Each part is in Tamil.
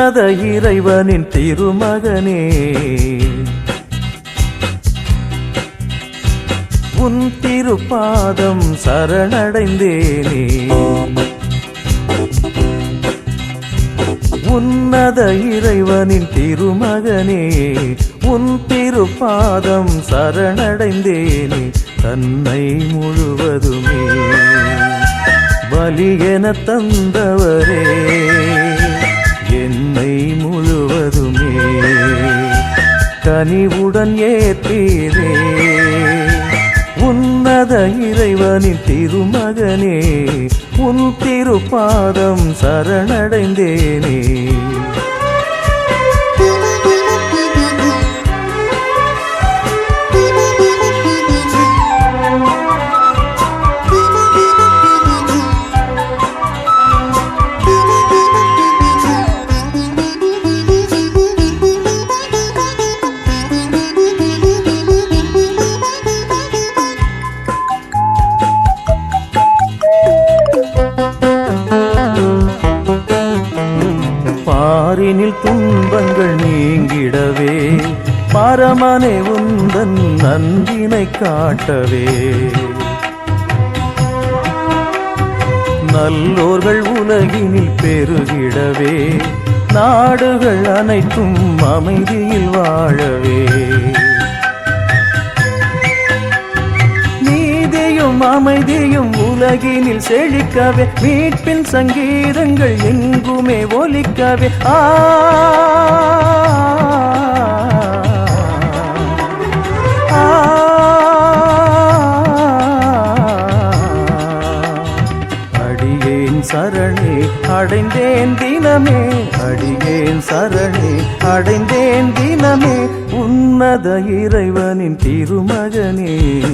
உன்னத இறைவனின் திருமகனே. உன் திருப்பாதம் சரணடைந்தேனே. உன்னத இறைவனின் திருமகனே உன் திருப்பாதம் சரணடைந்தேனே. தன்னை முழுவதுமே பலியென தந்தவரே. என்னை முழுவதுமே கனிவுடன் ஏற்றீரே உன்னத இறைவனின் திருமகனே உன் திருப்பாதம் சரணடைந்தேனே. துன்பங்கள் நீங்கிடவே பரமனே உந்தன் நந்தினை காட்டவே. நல்லோர்கள் உலகினில் பெருகிடவே நாடுகள் அனைத்தும் அமைதியில் வாழவே. அமைதியும் உலகினில் செழிக்கவே மீட்பின் சங்கீதங்கள் எங்குமே ஒலிக்கவே. ஆ. சரணே அடைந்தேன் தினமே. அடியேன் சரணே அடைந்தேன் தினமே. உன்னத இறைவனின் திருமகனே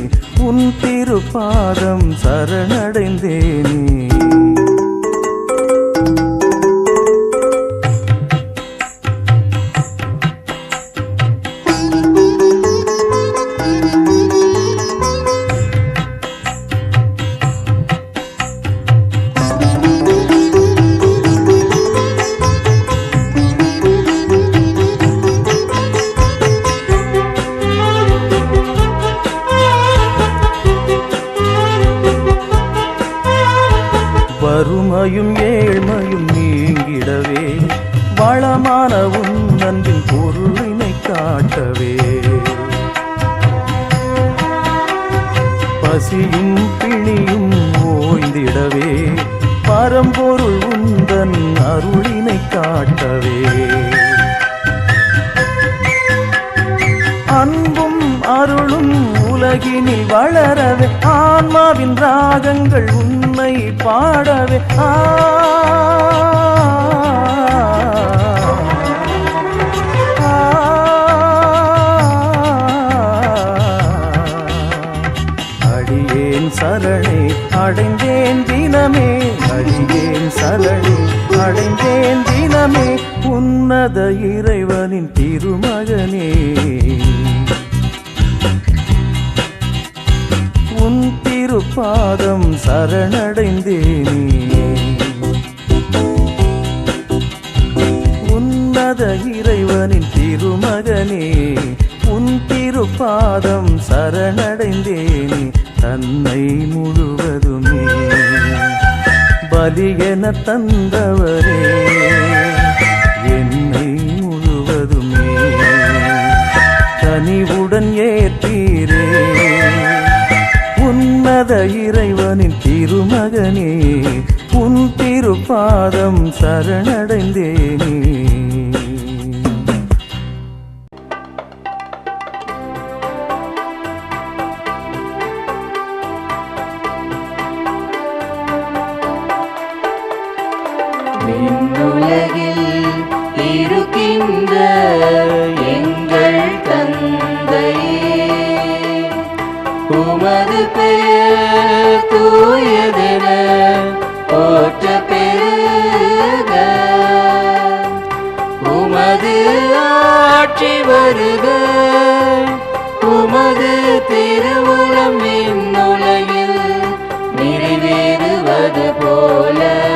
உன் திருப்பாதம் சரணடைந்தேனே. காட்டவே பசியும் பிணியும் ஓய்ந்திடவே. பரம்பொருள் உந்தன் அருளினை காட்டவே. அன்பும் அருளும் உலகினில் வளரவே. ஆன்மாவின் ராகங்கள் உன்னை பாடவே. ஆ சரணே அடைந்தேன் தினமே அடியேன் சரணே அடைந்தேன் தினமே உன்னத இறைவனின் திருமகனே. உன் திருப்பாதம் சரணடைந்தேனே. உன்னத இறைவனின் திருமகனே உன் திருப்பாதம் சரணடைந்தேனே. தன்னை முழுவதுமே பலியென தந்தவரே. என்னை முழுவதுமே கனிவுடன் ஏற்றீரே. உன்னத இறைவனின் திருமகனே உன் திருப்பாதம் சரணடைந்தேனே. இருக்கின்ற எங்கள் தந்தையே. உமது பெயர் தூயதென போற்ற பெருக. உமது ஆட்சி வருக. உமது திருவுளம் விண்ணுலகில் நிறைவேறுவது போல.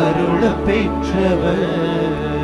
அருள பெற்றவர்.